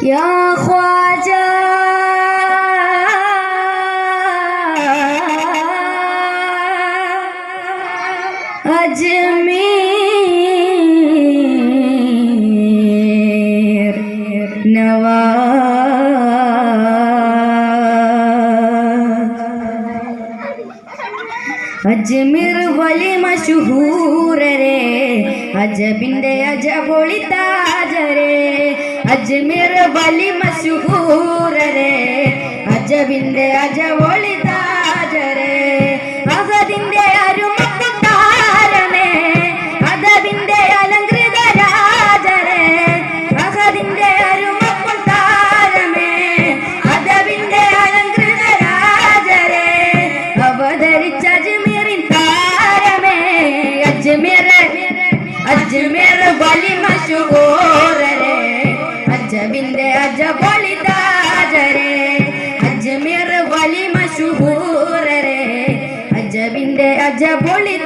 Ya Khwaja. Ajmi. Ajmer വലി മഷഹൂരരെ അജബിന്റെ അജപൊളി താജരെ. അജ്മീർ വലി മഷഹൂരരെ അജബിന്റെ അജപൊളി താജരെ. അഹദിന്റെ ಬೋಳಿದ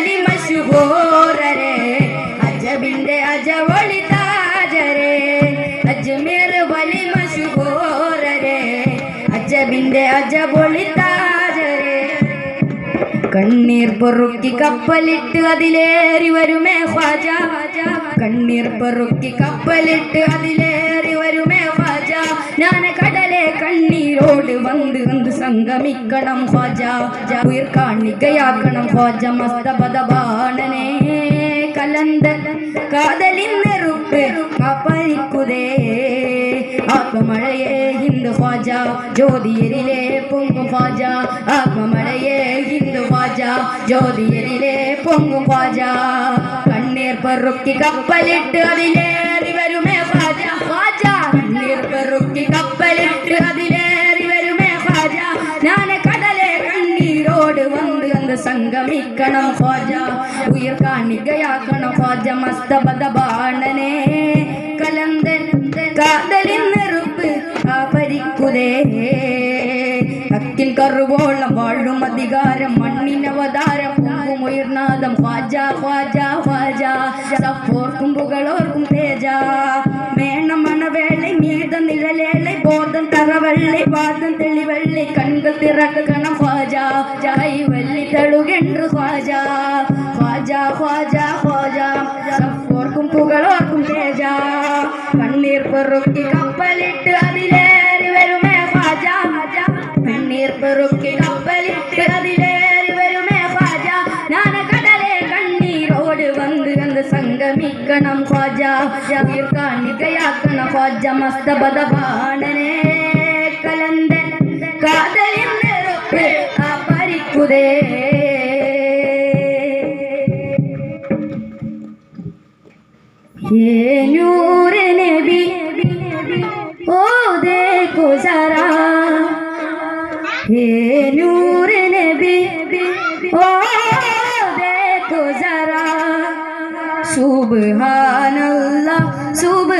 അജ്മീർ വലി അജബിന്റെ അജവളി താജരെ. അജ്മീർ വലി മഷഹൂരരെ അജബിന്റെ അജബൊളി താജരെ. കണ്ണീർ പൊറുക്കി കപ്പലിട്ട് അതിലേറി വരുമേ ഖ്വാജ. കണ്ണീർ പൊറുക്കി കപ്പലിട്ട് അതിലേറി வந்து வந்து சங்கமிக்கணும் ஃபாஜா உயிர் காணிக்கையாக்கணும் ஃபாஜா மஸ்தபதபானனே கலந்த காதலின் நெருப்பு கப்பளிக்குதே. ஆத்மமழையே ஹிந்து ஃபாஜா ஜோதியரிலே பொங்கும் ஃபாஜா ஆத்மமழையே ஹிந்து ஃபாஜா ஜோதியரிலே பொங்கும் ஃபாஜா கண்ணீர் பருக்கி கப்பலிட்டு அதிலே വന്ന് സംഗമിക്കണം ഖ്വാജ. ഉയർ കാണികയാക്കണം ഖ്വാജ. മസ്തപദ ബാണനെ കലന്തൻ കാതലിൻ നെറുപ്പ് പരിക്കുതേ അക്കിൻ കറുവോളം വാഴും അധികാരം. മണ്ണിനവതാരം പൂവും ഉയർനാദം. ഖ്വാജ ഖ്വാജ ഖ്വാജ. സപ്പോർക്കും പുകളോർക്കും തേജ. മേണമണവേളை வேதம் நிழலேலை போதம் தரவள்ளை பாதம் தெளிவள்ளை கண்கள் திறக்கணம் ஃபாஜா ஜாய் வள்ளி தழுகென்று ஃபாஜா ஃபாஜா ஃபாஜா ஃபாஜா சப்போர்க்கும் புகழோர்க்கும் தேஜா கண்ணீர் பொறுக்கி கப்பலிட்டு அதிலே സംഗമിക്കണം ഖ്വാജ ഉയർ കാണികയാക്കണം ഖ്വാജ മസ്തബദ ബാണനെ കലന്തൻ കാതലിൻ നെറുപ്പ് ആ പരിക്കുതേ ये नूर नबी ओ देखो जरा ये സുബാനല്ല സുബ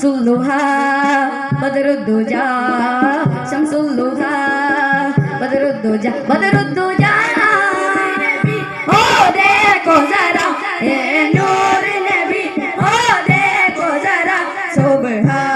শামসুল লোহা বদরুদ্দোজা শামসুল লোহা বদরুদ্দোজা বদরুদ্দোজা ও দেখো যারা এ নূর নবী ও দেখো যারা শোভা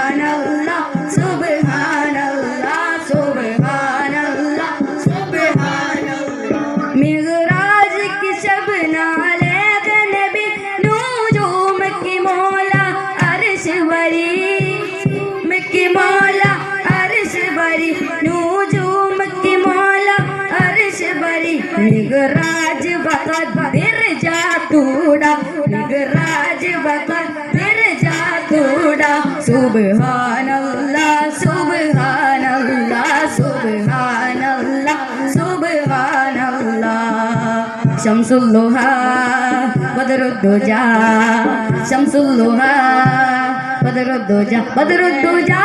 मिगराज वक़्त फिर जा तूड़ा मिगराज वक़्त फिर जा तूड़ा सुभान अल्लाह सुभान अल्लाह सुभान अल्लाह सुभान अल्लाह शमसुल्लुहा बदरुद्दुजा शमसुल्लुहा बदरुद्दुजा बदरुद्दुजा